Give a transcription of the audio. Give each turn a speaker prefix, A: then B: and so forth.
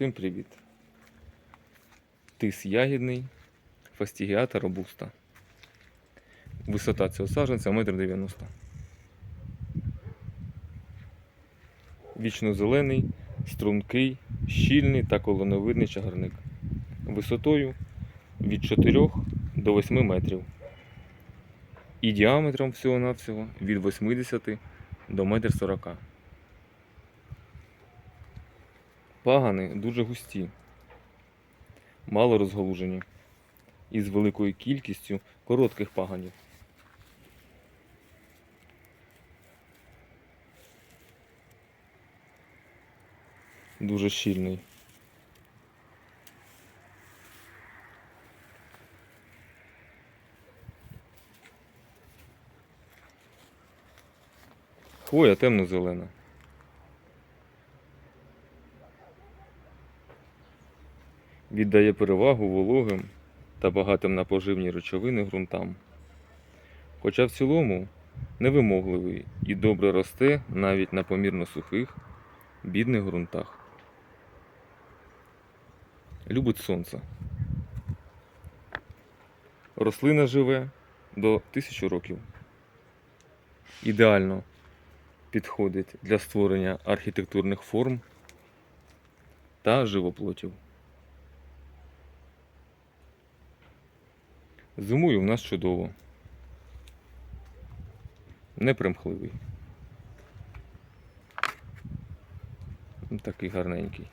A: Всім привіт. Тис ягідний, фастігіата робуста. Висота цього саджанця 1,90 м. Вічно зелений, стрункий, щільний та колоновидний чагарник. Висотою від 4 до 8 метрів. І діаметром всього-навсього від 80 до 1,40 м. Пагани дуже густі, мало розгалужені, із великою кількістю коротких паганів. Дуже щільний. Хвоя темно-зелена. Віддає перевагу вологим та багатим на поживні речовини ґрунтам. Хоча в цілому невимогливий і добре росте навіть на помірно сухих, бідних ґрунтах. Любить сонце. Рослина живе до тисячі років. Ідеально підходить для створення архітектурних форм та живоплотів. Зимою в нас чудово. Непримхливий. Такий гарненький.